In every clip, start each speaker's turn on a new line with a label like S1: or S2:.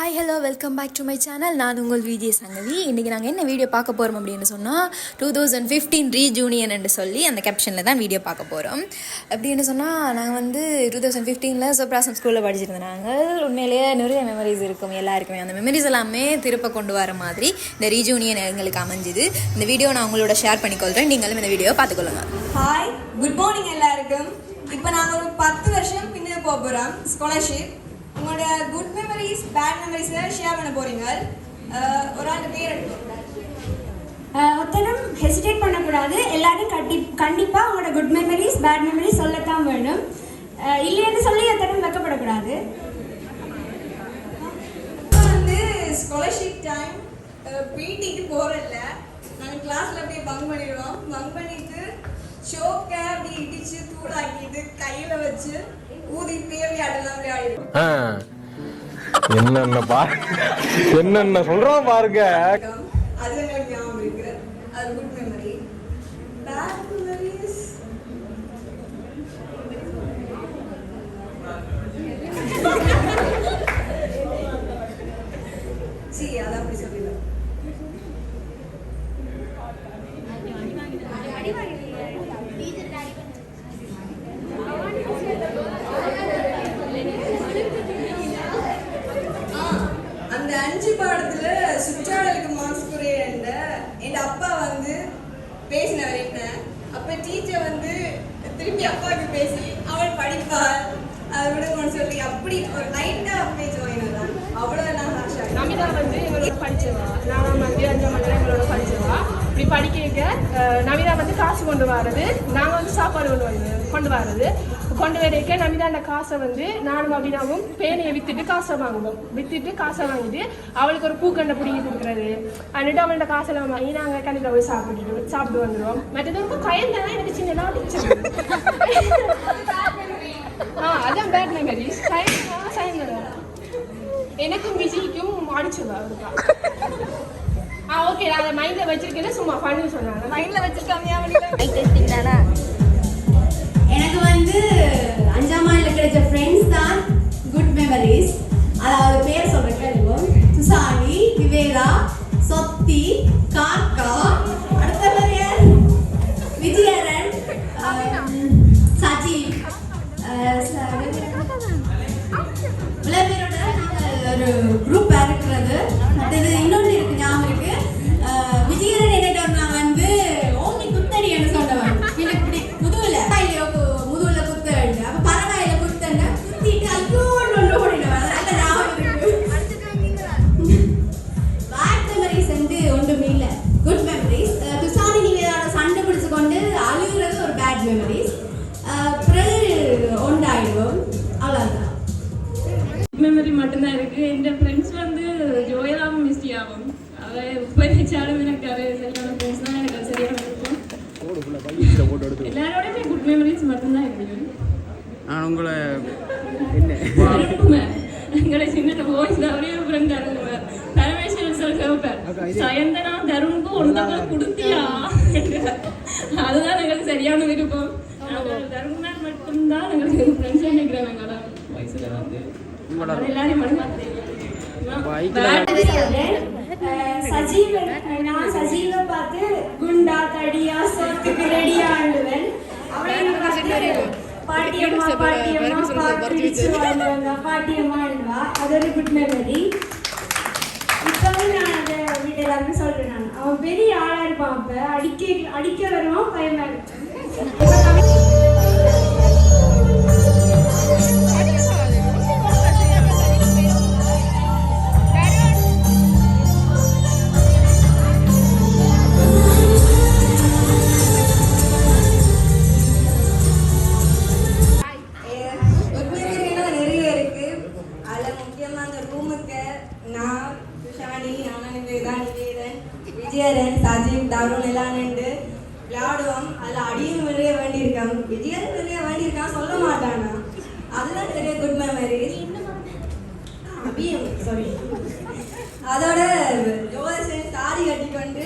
S1: Hi hello welcome back to my channel நான் உங்கள் விஜய் சங்கவி. இன்றைக்கி நாங்கள் என்ன வீடியோ பார்க்க போகிறோம் அப்படின்னு சொன்னால் டூ தௌசண்ட் ஃபிஃப்டீன் ரீஜூனியன் என்று சொல்லி அந்த கேப்ஷனில் தான் வீடியோ பார்க்க போகிறோம் அப்படின்னு சொன்னால் நாங்கள் வந்து டூ தௌசண்ட் ஃபிஃப்டீனில் சோப்ராசம் ஸ்கூலில் படிச்சிருந்தோம் நாங்கள். உண்மையிலேயே நிறைய மெமரிஸ் இருக்கும் எல்லாருக்குமே. அந்த மெமரிஸ் எல்லாமே திருப்ப கொண்டு வர மாதிரி இந்த ரீஜூனியன் எங்களுக்கு அமைஞ்சுது. இந்த வீடியோ நான் உங்களோட ஷேர் பண்ணிக்கொள்கிறேன் நீங்களும் இந்த வீடியோ பார்த்துக்கொள்ளுங்க.
S2: ஹாய் குட் மார்னிங் எல்லாருக்கும். இப்போ நாங்கள் ஒரு பத்து வருஷம் பின்னே போக போகிறோம் ஸ்காலர்ஷிப் உங்களோட குட் மெமரிஸ் பேட் மெமரிஸை ஷேர் பண்ண போறீங்க ஒரு ஆள் பேர்
S3: ஒருத்தரும் ஹெசிடேட் பண்ணக்கூடாது. எல்லாரும் கட்டி கண்டிப்பாக உங்களோட குட் மெமரிஸ் பேட் மெமரிஸ் சொல்லத்தான் வேணும். இல்லைன்னு சொல்லி ஒருத்தரும் வெக்கப்படக்கூடாது.
S2: வந்து ஸ்காலர்ஷிப் டைம் பிடிக்கு போகிறதில்ல நாங்கள் கிளாஸில் அப்படியே பங்க் பண்ணிடுவோம். பங்க் பண்ணிட்டு ஷோக்கை அப்படி இடிச்சு தூளாக்கிட்டு கையில் வச்சு ஊதி விளையாடலாம்
S4: ஆ. என்னென்ன பா என்னென்ன சொல்றான் பாருங்க.
S2: அது எங்களுக்கு ஞாபகம் இருக்கு. அது குட் மெமரி பேட் மெமரிஸ் சி அது அப்படி சொல்லிடலாம் ஆ, அந்த அஞ்சு பாடத்துல சுற்றாடலுக்கு மார்க்ஸ் குறையண்ட என் அப்பா வந்து பேசினார் என்ன அப்ப டீச்சர் வந்து திருப்பி அப்பாவுக்கு பேசி அவள் படிப்பாள் அதை விடுங்கன்னு அப்படி ஒரு லைட்டா அப்படி ஜாயின் தான் அவ்வளவு நான்
S5: நமிதா வந்து எங்களோட படிச்சவா? நாலாம் வந்து அஞ்சாம் மண்டலம் எங்களோட படிச்சவா? இப்படி படிக்க நமிதா வந்து காசு கொண்டு வர்றது நாங்கள் வந்து சாப்பாடு கொண்டு வந்து கொண்டு வர்றது. கொண்டு வரைக்க நமிதா அந்த காசை வந்து நானும் அபினாவும் பேனையை வித்துட்டு காசை வாங்குவோம். வித்துட்டு காசை வாங்கிட்டு அவளுக்கு ஒரு பூக்கண்டை பிடிங்கி கொடுக்குறது அன்னிட்டு அவள்கிட்ட காசெல்லாம் வாங்கி நாங்கள் கண்டிப்பாக போய் சாப்பிட்டுட்டு சாப்பிட்டு வந்துடுவோம் மற்றது ரொம்ப கயந்தனா எனக்கு சின்னதாக அடிச்சிருக்கு அதான் பேட் மெமரிஸ் கயந்தனா சயந்தனா எனக்கும் விஜய்க்கும் அவருக்கா ஆ ஓகே நான் அதை மைண்ட்ல வச்சிருக்கேன்னு சும்மா பண்ணி சொன்னாங்க.
S2: மைண்ட்ல வச்சிருக்காங்க
S6: எனக்கு வந்து அஞ்சாம் ஆண்டில் கிடைச்ச ஃப்ரெண்ட்ஸ் தான் குட் மெமரிஸ் அதாவது பேர் சொல்ற கேளுவோம் சுசானி விவேகா சொத்தி காக்கா அடுத்தவர் யார்? விஜயரன். ஆஹ், நாங்கள் ஒரு குரூப் இருக்கிறது. மற்றது
S3: சஜீவ நான் சஜீவை பார்த்து குண்டா தடியா சொத்துக்கு ரெடியா ஆண்டுவன் அவளை பாட்டியம்மா பாட்டியம்மா பாட்டியம்மா ஆடுவா அது ஒரு குட் மெமரி இப்பவும் நான் அதை வீட்டு எல்லாருமே சொல்றேன் நான். அவன் பெரிய ஆளா இருப்பான் அப்ப. அடிக்க அடிக்க வருவான் பயமா இருக்கும்
S2: வேணும் விஜயன் நிறைய வேண்டியிருக்கான் சொல்ல மாட்டானா? அதுதான் நிறைய குட் மெமரி அபியம் சாரி அதோட யோகாசன் தாடி கட்டிக்கொண்டு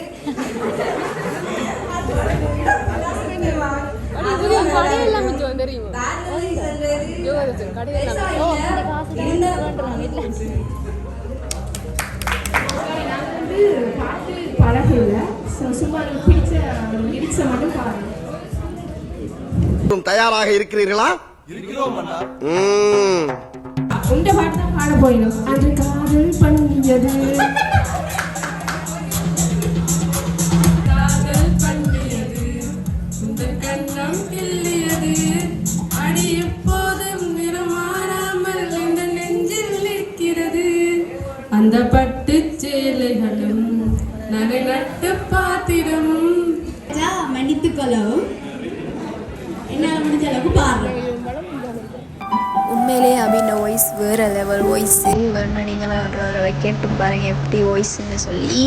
S7: பழகில்லை சும்மா பிடிச்ச மட்டும் பாருங்க
S8: தயாராக இருக்கிறீர்களா.
S7: உண்ட பாட்டு தான் பாட போயிடும் அன்று காதல் பண்ணியது. இந்த அந்த பட்டு சேலைகளும் நகை நட்டு பாத்திரமும்.
S6: மன்னித்துக் கொள்ளவும்.
S9: உண்மையிலே அபின வாய்ஸ் வேறு லெவல் வாய்ஸு வேணும்னா நீங்களும் ஒரு கேட்டு பாருங்கள் எப்படி வாய்ஸ்ன்னு சொல்லி.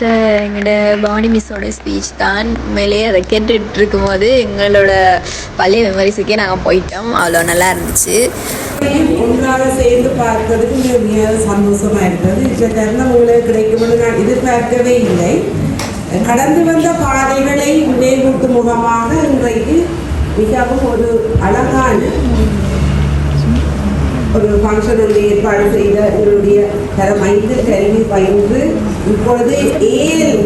S9: கொடுத்த எங்களோட பாணி மிஸ்ஸோட ஸ்பீச் தான் உண்மையிலேயே அதை கேட்டுட்டு இருக்கும்போது எங்களோட பழைய மெமரிஸுக்கே நாங்கள் போயிட்டோம். அவ்வளோ நல்லா இருந்துச்சு.
S10: ஒன்றாக சேர்ந்து பார்த்ததுக்கு மிக மிக சந்தோஷமா இருந்தது. இந்த தருணம் உங்களுக்கு கிடைக்கும்னு நான் எதிர்பார்க்கவே இல்லை. கடந்து வந்த பாதைகளை நினைவூட்டும் முகமாக இன்றைக்கு மிகவும் ஒரு அழகான ஒரு ஃபங்க்ஷன் ஒன்று ஏற்பாடு செய்த எங்களுடைய தரம் ஐந்து கல்வி பயின்று இப்பொழுது ஏன்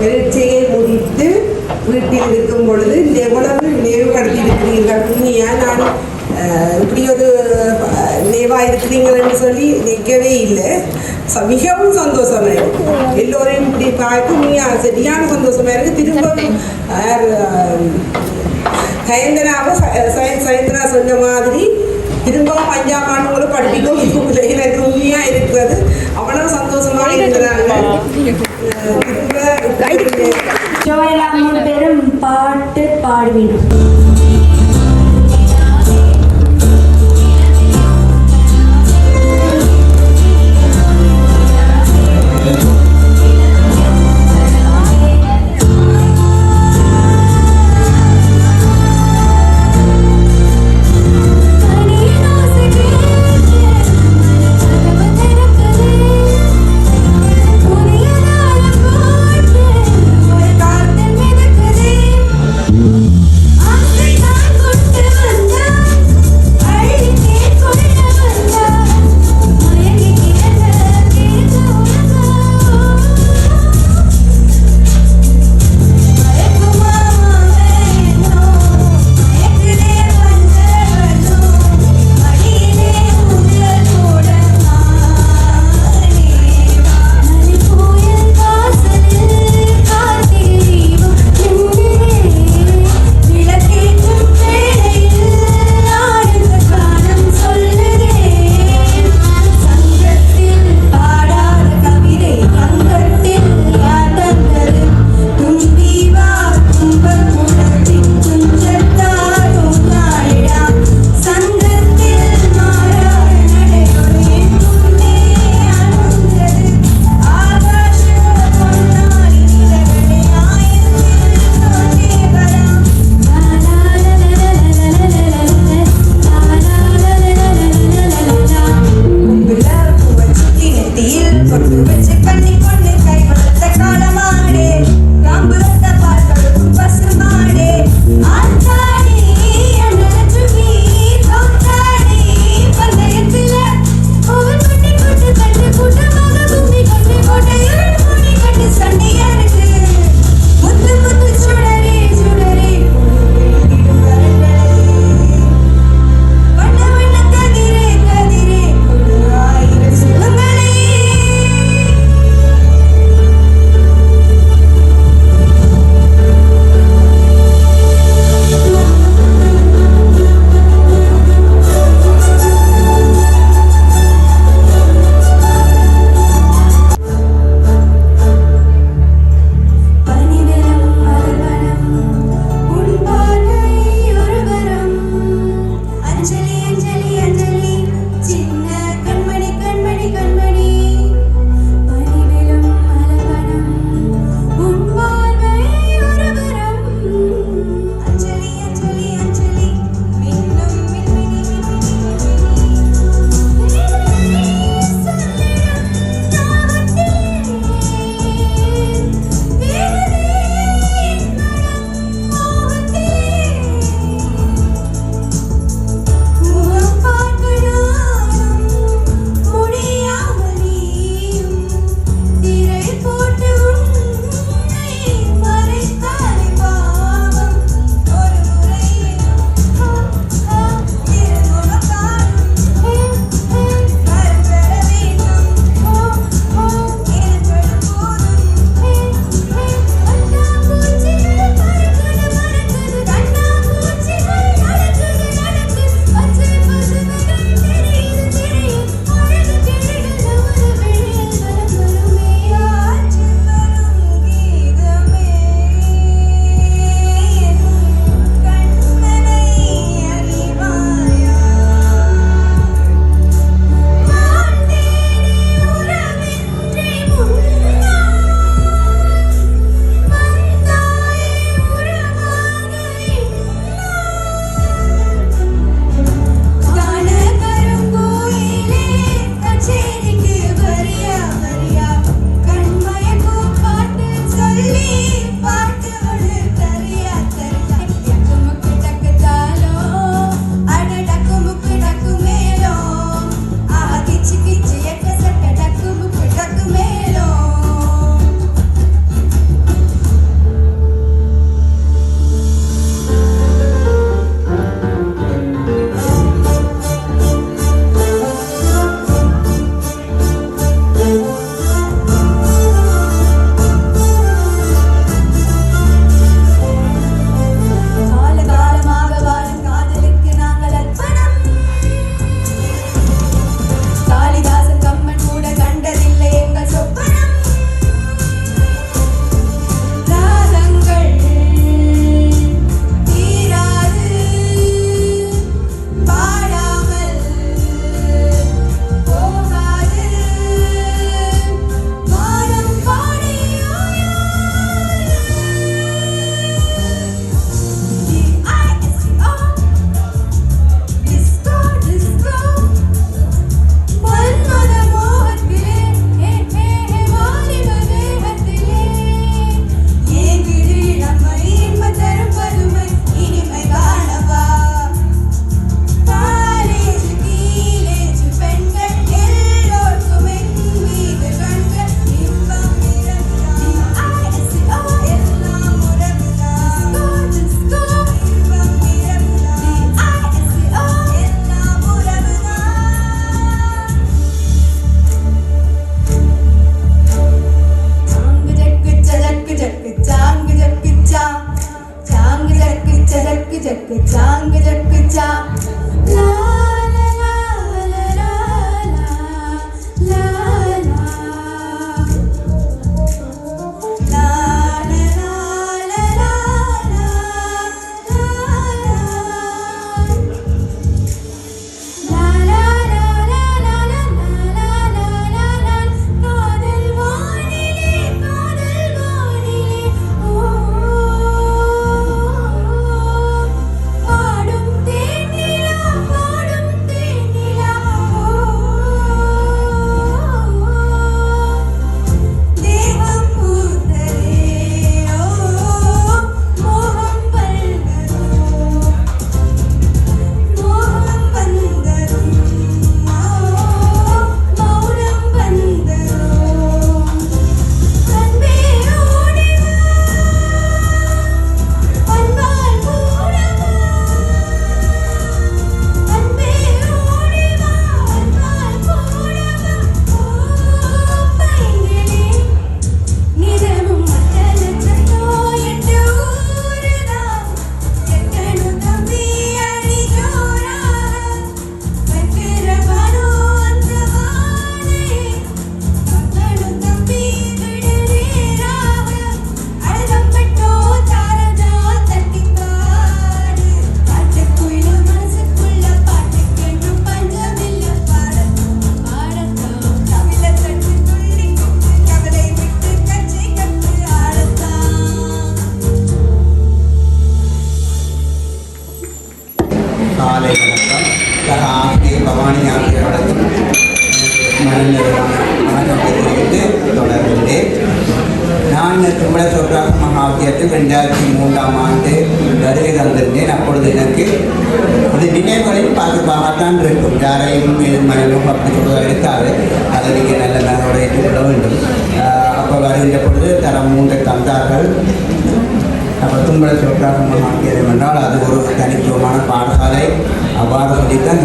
S10: பரீட்சையை முடித்து வீட்டில் இருக்கும் பொழுது இந்த எவ்வளவு நினைவுபடுத்தி இருக்கிறீர்கள் உண்மையா? நான் இப்படி ஒரு அஹ், நினைவா இருக்கிறீங்கன்னு சொல்லி நிற்கவே இல்லை. ச- மிகவும் சந்தோஷமா இருக்கு. எல்லோரையும் இப்படி பார்த்து மிக சரியான சந்தோஷமா இருக்கு. திரும்ப அஹ், சயந்தனாவை சயந்தனா சொன்ன மாதிரி திரும்பவும் அஞ்சாம் ஆண்டு கூட படிப்பிக்கும் இப்போ எனக்கு உண்மையா இருக்கிறது. அவ்வளவு சந்தோஷமா இருக்கிறாங்க. திரும்ப
S11: பேரும் பாட்டு பாடுவீங்க.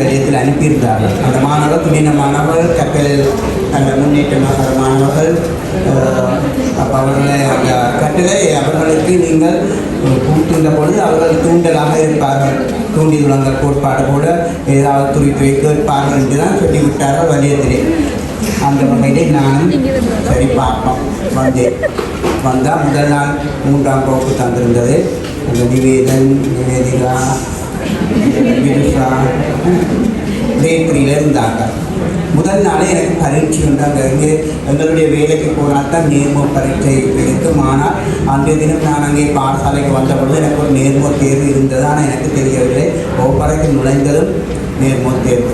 S12: நிலையத்தில் அனுப்பியிருந்தார்கள். அந்த மாணவர் துணின மாணவர் கப்பலில் நல்ல முன்னேற்றமாக மாணவர்கள் அப்போ அவர்களை அந்த கட்டளை அவர்களுக்கு நீங்கள் கூட்டுகின்ற பொழுது அவர்கள் தூண்டலாக இருப்பார்கள். தூண்டி விளங்கள் கோட்பாடு கூட ஏதாவது துரித்துவை கேட்பார்கள் என்று தான் சொல்லிவிட்டார்கள் வலியத்திலே. அந்த வகையிலே நானும் சரி பார்ப்போம். வந்தேன் வந்தால் முதல் நாள் மூன்றாம் போக்கு தந்திருந்தது. அந்த நிவேதன் நிவேதிகா இருந்தாங்க முதல் நாளே எனக்கு பரீட்சை உண்டு அங்கே இங்கே எங்களுடைய வேலைக்கு போனால் தான் நேர்மோ பரீட்சை இருக்கும். ஆனால் அன்றைய தினம் நான் அங்கே பாடசாலைக்கு வந்தபொழுது எனக்கு ஒரு நேர்மோ தேர்வு இருந்தது. ஆனால் எனக்கு தெரியவில்லை. ஒவ்வொருக்கு நுழைந்ததும் நேர்மோ தேர்வு.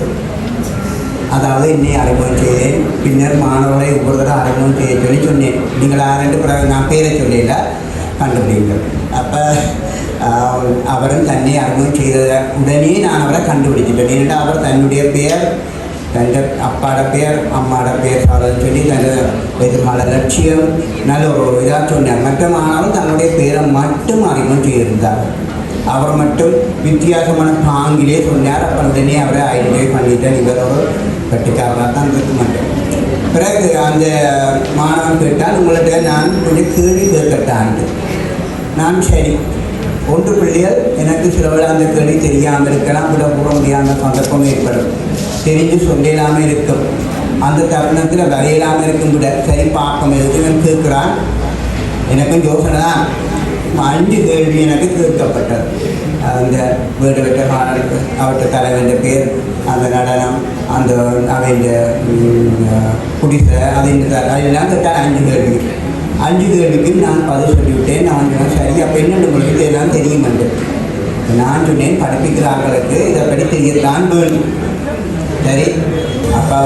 S12: அதாவது என்னை அறிமுகம் செய்தேன். பின்னர் மாணவர்களை ஒவ்வொரு தடவை அறிமுகம் செய்ய சொல்லி சொன்னேன். நீங்கள் ரெண்டு பிறகு நான் பேரை சொல்லிடல. கண்டுபிடிங்கள் அப்போ அவரும் தன்னை அறிமுகம் செய்த உடனே நான் அவரை கண்டுபிடிச்சிட்டேன் ஏனென்றால் அவர் தன்னுடைய பெயர் தൻ്റെ அப்பாட பேர் அம்மாட பேர் அப்படின்னு சொல்லி தனது எதிர்கால லட்சியம் நல்ல ஒரு இதாக சொன்னார் மற்ற மாணவர் தன்னுடைய பேரை மட்டும் அறிமுகம் செய்திருந்தார் அவர் மட்டும் வித்தியாசமான பாங்கிலே சொன்னார் அப்போ உடனே அவரை ஐடென்டிஃபை பண்ணிட்டேன் இவர் ஒரு கட்டுக்காரராக தான் இருக்க மாட்டேன் பிறகு அந்த மாணவன் கேட்டால் உங்கள்கிட்ட நான் கொஞ்சம் கேள்வி கேட்கட்டான் நான் சரி ஒன்று பிள்ளைகள் எனக்கு சில வேளை அந்த கேள்வி தெரியாமல் இருக்கலாம் விட கூற முடியாத சந்தர்ப்பம் ஏற்படும். தெரிஞ்சு சொல்லலாமல் இருக்கும். அந்த தருணத்தில் வரையலாமல் இருக்கும் விட சரி பார்க்கும் எதுவும் கேட்குறான்? எனக்கும் யோசனை தான். அஞ்சு கேள்வி எனக்கு கேட்கப்பட்டது. அந்த வீடு விட்ட மாணவருக்கு அவற்றை தலைவன் பேர் அந்த நடனம் அந்த அவன் குடிசை அதை அதெல்லாம் கேட்டால் அஞ்சு கேள்வி. அஞ்சு பேருக்கு நான் பதில் சொல்லிவிட்டேன். நான் சொன்னேன் சரி அப்போ என்ன உங்களுக்கு இதெல்லாம் தெரியும் என்று நான் சொன்னேன் படிப்பிக்கிறார்களுக்கு இதை படி தெரியத்தான் வேணும் சரி அப்போ